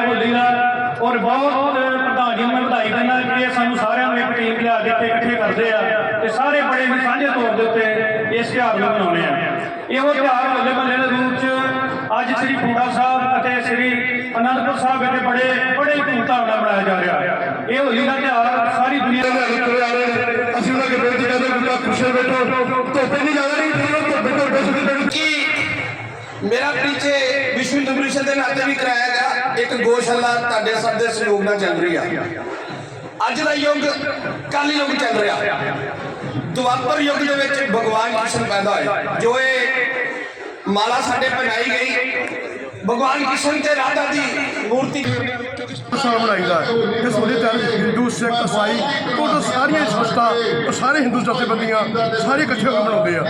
ਹੋਲੀ ਦਾ ਔਰ ਬਹੁਤ ਪ੍ਰਧਾਨ ਨੂੰ ਵਧਾਈ ਦਿੰਦਾ ਕਿ ਇਹ ਸਾਨੂੰ ਸਾਰਿਆਂ ਨੂੰ ਇੱਕ ਟੀਮ ਲਿਆ ਕੇ ਇਕੱਠੇ ਕਰਦੇ ਆ ਤੇ ਸਾਰੇ ਬੜੇ ਵੀ ਸਾਂਝੇ ਤੌਰ ਦੇ ਉੱਤੇ ਇਸ ਤਿਉਹਾਰ ਨੂੰ ਮਨਾਉਂਦੇ ਆ। ਇਹੋ ਤਿਉਹਾਰ ਹੋਲੇ ਮਹੱਲੇ ਦੇ ਰੂਪ 'ਚ ਅੱਜ ਸ੍ਰੀ ਪੂਰਾ ਸਾਹਿਬ ਅਤੇ ਸ੍ਰੀ ਅਨੰਦਪੁਰ ਸਾਹਿਬ ਵਿੱਚ ਬੜੇ ਬੜੇ ਧੂਮਧਾਮ ਨਾਲ ਮਨਾਇਆ ਜਾ ਰਿਹਾ। ਇਹ ਹੋਲੀ ਦਾ ਤਿਉਹਾਰ ਸਾਰੀ ਦੁਨੀਆ ਦੇ ਅੰਦਰ ਆ ਰਿਹਾ ਅਸੀਂ ਉਹਨਾਂ ਦੇ ਬੇਨਤੀ ਕਰਦੇ ਗੁੱਟਾ ਖੁਸ਼ੇ ਬੈਠੋ ਧੋਪੇ ਨਹੀਂ ਜਾਣਾ ਨਹੀਂ ਠੀਕ ਹੋ ਧੋਪੇ ਤੋਂ ਬਸ ਮੇਰਾ ਪਿੱਛੇ ਵਿਸ਼ਵ ਹਿੰਦੂ ਪਰਿਸ਼ਦ ਦੇ ਨਾਤੇ ਵੀ ਕਰਾਇਆ ਇੱਕ ਗੋਸ਼ਾਲਾ ਤੁਹਾਡੇ ਸਭ ਦੇ ਸਹਿਯੋਗ ਨਾਲ ਚੱਲ ਰਹੀ ਆ। ਅੱਜ ਦਾ ਯੁੱਗ ਕਾਲੀ ਯੁੱਗ ਚੱਲ ਰਿਹਾ। ਦੁਆਪਰ ਯੁੱਗ ਦੇ ਵਿੱਚ ਭਗਵਾਨ ਕ੍ਰਿਸ਼ਨ ਪੈਦਾ ਹੋਏ। ਜੋ ਇਹ ਮਾਲਾ ਸਾਡੇ ਪਹਿਨਾਈ ਗਈ ਭਗਵਾਨ ਕ੍ਰਿਸ਼ਨ ਤੇ ਰਾਧਾ ਦੀ ਮੂਰਤੀ। ਸਾਲ ਮਨਾਈਦਾ ਹੈ। ਇਸ ਹੋਲੀ ਤੇ ਹਿੰਦੂ, ਸਿੱਖ, ਇਸਾਈ, ਟੋਟਲ ਸਾਰੀਆਂ ਸੰਸਥਾ, ਉਹ ਸਾਰੇ ਹਿੰਦੂ ਜਥੇਬੰਦੀਆਂ ਸਾਰੇ ਇਕੱਠੇ ਹੋ ਕੇ ਮਨਾਉਂਦੇ ਆ।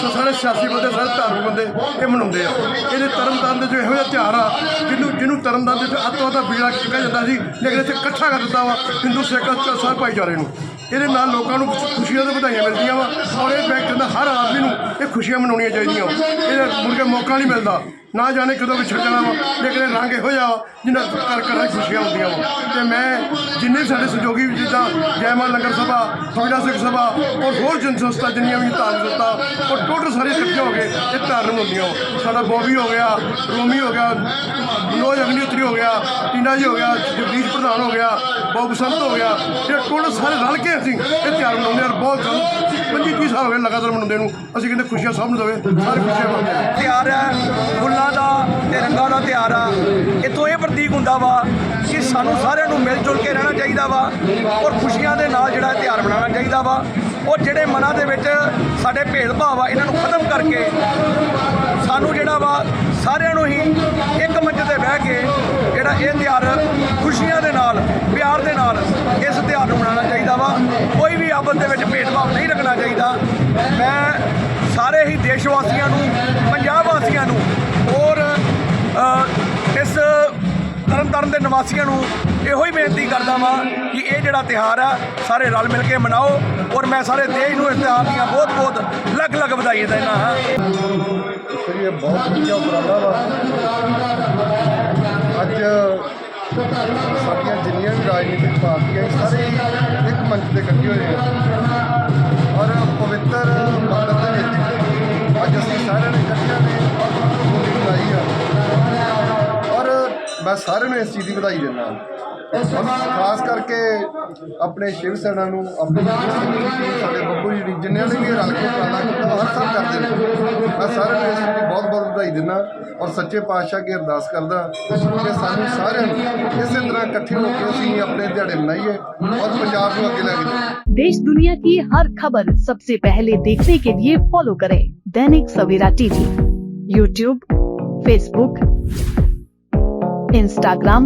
ਸੋ ਸਾਰੇ ਸਿਆਸੀ ਬੰਦੇ, ਸਾਰੇ ਧਾਰਮਿਕ ਬੰਦੇ ਇਹ ਮਨਾਉਂਦੇ ਆ। ਇਹਦੇ ਤਰਨਤਾਰਨ ਦੇ ਜੋ ਇਹੋ ਜਿਹਾ ਤਿਉਹਾਰ ਆ, ਜਿਹਨੂੰ ਜਿਹਨੂੰ ਤਰਨਤਾਰਨ ਦੇ ਵਿੱਚ ਅੱਤਵਾਦ ਦਾ ਬੀੜਾ ਕਿਹਾ ਜਾਂਦਾ ਸੀ, ਲੇਕਿਨ ਇੱਥੇ ਇਕੱਠਾ ਕਰ ਦਿੱਤਾ ਵਾ ਹਿੰਦੂ, ਸਿੱਖ ਤੇ ਸਾਰੇ ਭਾਈਚਾਰੇ ਨੂੰ। ਇਹਦੇ ਨਾਲ ਲੋਕਾਂ ਨੂੰ ਖੁਸ਼ੀਆਂ ਤੇ ਵਧਾਈਆਂ ਮਿਲਦੀਆਂ ਵਾ ਔਰ ਇਹ ਫੈਕਟ ਦਾ ਹਰ ਆਦਮੀ ਨੂੰ ਇਹ ਖੁਸ਼ੀਆਂ ਮਨਾਉਣੀਆਂ ਚਾਹੀਦੀਆਂ ਵਾ। ਇਹਦੇ ਮੁੜ ਕੇ ਮੌਕਾ ਨਹੀਂ ਮਿਲਦਾ। ਨਾ ਜਾਣੇ ਕਦੋਂ ਵਿਛੜ ਜਾਣਾ ਵਾ, ਲੇਕਿਨ ਇਹ ਰੰਗ ਇਹੋ ਜਿਹਾ ਵਾ ਜਿੰਨਾ ਕਰ ਕਰ ਖੁਸ਼ੀਆਂ ਹੁੰਦੀਆਂ ਵਾ। ਤੇ ਮੈਂ ਜਿੰਨੇ ਵੀ ਸਾਡੇ ਸਹਿਯੋਗੀ ਵੀ ਜਿੱਦਾਂ ਜੈਮਾਨ ਲੰਗਰ ਸਭਾ ਫੌਜਾ ਸਿੱਖ ਸਭਾ ਔਰ ਹੋਰ ਜਨ ਸੰਸਥਾ ਜਿੰਨੀਆਂ ਵੀ ਧਾਰਮਿਕ ਸੰਸਥਾ ਔਰ ਟੋਟਲ ਸਾਰੇ ਇਕੱਠੇ ਹੋ ਕੇ ਇਹ ਧਾਰਨ ਹੁੰਦੀਆਂ ਵਾ। ਸਾਡਾ ਬੋਬੀ ਹੋ ਗਿਆ, ਰੋਮੀ ਹੋ ਗਿਆ ਮਨੋਜ ਅਗਨੀਹੋਤਰੀ ਹੋ ਗਿਆ, ਟੀਨਾ ਜੀ ਹੋ ਗਿਆ, ਜਗਦੀਸ਼ ਪ੍ਰਧਾਨ ਹੋ ਗਿਆ, ਬਾਬੂ ਬਸੰਤ ਹੋ ਗਿਆ, ਇਹ ਟੋਟਲ ਸਾਰੇ ਰਲ ਕੇ ਅਸੀਂ ਇਹ ਤਿਉਹਾਰ ਮਨਾਉਂਦੇ ਹਾਂ ਔਰ ਬਹੁਤ ਸਾਨੂੰ 25 30 ਸਾਲ ਹੋ ਗਏ ਲਗਾਤਾਰ ਮਨਾਉਂਦੇ ਨੂੰ, ਅਸੀਂ ਕਹਿੰਦੇ ਖੁਸ਼ੀਆਂ ਸਭ ਨੂੰ ਦੇਵੇ ਸਾਰੇ ਖੁਸ਼ੀਆਂ ਮਨਾਉਂਦੇ ਹਾਂ ਤਿਉਹਾਰ ਹੈ, ਫੁੱਲਾਂ ਦਾ ਤੇ ਰੰਗਾਂ ਦਾ ਤਿਉਹਾਰ ਆ। ਇਥੋਂ ਇਹ ਪ੍ਰਤੀਕ ਹੁੰਦਾ ਵਾ ਕਿ ਸਾਨੂੰ ਸਾਰਿਆਂ ਨੂੰ ਮਿਲ ਜੁਲ ਕੇ ਰਹਿਣਾ ਚਾਹੀਦਾ ਵਾ ਔਰ ਖੁਸ਼ੀਆਂ ਦੇ ਨਾਲ ਜਿਹੜਾ ਇਹ ਤਿਉਹਾਰ ਮਨਾਉਣਾ ਚਾਹੀਦਾ ਵਾ। ਔਰ ਜਿਹੜੇ ਮਨਾਂ ਦੇ ਵਿੱਚ ਸਾਡੇ ਭੇਦਭਾਵ ਆ, ਇਹਨਾਂ ਨੂੰ ਖਤਮ ਕਰਕੇ ਸਾਨੂੰ ਜਿਹੜਾ ਵਾ ਸਾਰਿਆਂ ਨੂੰ ਹੀ ਇੱਕ ਮੰਚ ਤੇ ਬਹਿ ਕੇ ਜਿਹੜਾ ਇਹ ਤਿਉਹਾਰ ਖੁਸ਼ੀਆਂ ਦੇ ਨਾਲ ਪਿਆਰ ਦੇ ਨਾਲ ਇਸ ਤਿਉਹਾਰ ਨੂੰ ਮਨਾਉਣਾ ਚਾਹੀਦਾ ਵਾ। ਕੋਈ ਵੀ ਆਪਸ ਦੇ ਵਿੱਚ ਭੇਦਭਾਵ ਨਹੀਂ ਰੱਖਣਾ ਚਾਹੀਦਾ। ਮੈਂ ਸਾਰੇ ਹੀ ਦੇਸ਼ ਵਾਸੀਆਂ ਨੂੰ ਪੰਜਾਬ ਵਾਸੀਆਂ ਨੂੰ ਔਰ ਅ, ਇਸ ਤਰਨਤਾਰਨ ਦੇ ਨਿਵਾਸੀਆਂ ਨੂੰ ਇਹੋ ਹੀ ਬੇਨਤੀ ਕਰਦਾ ਵਾਂ ਕਿ ਇਹ ਜਿਹੜਾ ਤਿਹਾਰ ਆ ਸਾਰੇ ਰਲ ਮਿਲ ਕੇ ਮਨਾਓ ਔਰ ਮੈਂ ਸਾਰੇ ਦੇਸ਼ ਨੂੰ ਇਸ ਤਿਉਹਾਰ ਦੀਆਂ ਬਹੁਤ ਬਹੁਤ ਲੱਖ ਲੱਖ ਵਧਾਈਆਂ ਦਿੰਦਾ ਹਾਂ। ਬਹੁਤ ਵਧੀਆ ਉਪਰਾਲਾ ਵਾ। ਅੱਜ ਸਾਡੀਆਂ ਜਿੰਨੀਆਂ ਵੀ ਰਾਜਨੀਤਿਕ ਪਾਰਟੀਆਂ ਸਾਰੇ ਇੱਕ ਮੰਚ ਤੇ ਇਕੱਠੇ ਹੋਏ ਆ। ਔਰ ਪਵਿੱਤਰ ਮੰਦਰ ਦੇ ਵਿੱਚ ਅੱਜ ਅਸੀਂ ਸਾਰਿਆਂ ਨੇ ਇਕੱਠਿਆਂ ਨੇ ਹੋਲੀ ਮਨਾਈ ਆ। ਔਰ ਮੈਂ ਸਾਰਿਆਂ ਨੂੰ ਇਸ ਚੀਜ਼ ਦੀ ਵਧਾਈ ਦਿੰਦਾ ਖਾਸ ਕਰਕੇ ਆਪਣੇ ਸ਼ਿਵ ਸੈਨਾ ਨੂੰ ਆਪਣੇ ਸਾਡੇ ਬੱਬੂ ਜੀ ਦੀ ਜਿੰਨਿਆਂ ਨੇ ਵੀ ਇਹ ਰਲ ਕੇ ਉਪਰਾਲਾ ਕੀਤਾ ਉਹ ਹਰ ਸਾਲ ਕਰਦੇ ਨੇ ਮੈਂ ਸਾਰਿਆਂ ਨੂੰ ਇਸ ਚੀਜ਼ ਦੀ ਬਹੁਤ ਬਹੁਤ ਵਧਾਈ ਦਿੰਦਾ ਔਰ ਸੱਚੇ ਪਾਤਸ਼ਾਹ ਅੱਗੇ ਅਰਦਾਸ ਕਰਦਾ ਕਿ ਸਾਨੂੰ ਸਾਰਿਆਂ ਨੂੰ ਇਸੇ ਤਰ੍ਹਾਂ ਇਕੱਠੇ ਹੋ ਕੇ ਅਸੀਂ ਆਪਣੇ ਦਿਹਾੜੇ ਮਨਾਈਏ ਔਰ ਪੰਜਾਬ ਨੂੰ ਅੱਗੇ ਲੈ ਕੇ ਜਾਈਏ देश दुनिया की हर खबर सबसे पहले देखने के लिए फॉलो करें Dainik Savera TV YouTube Facebook Instagram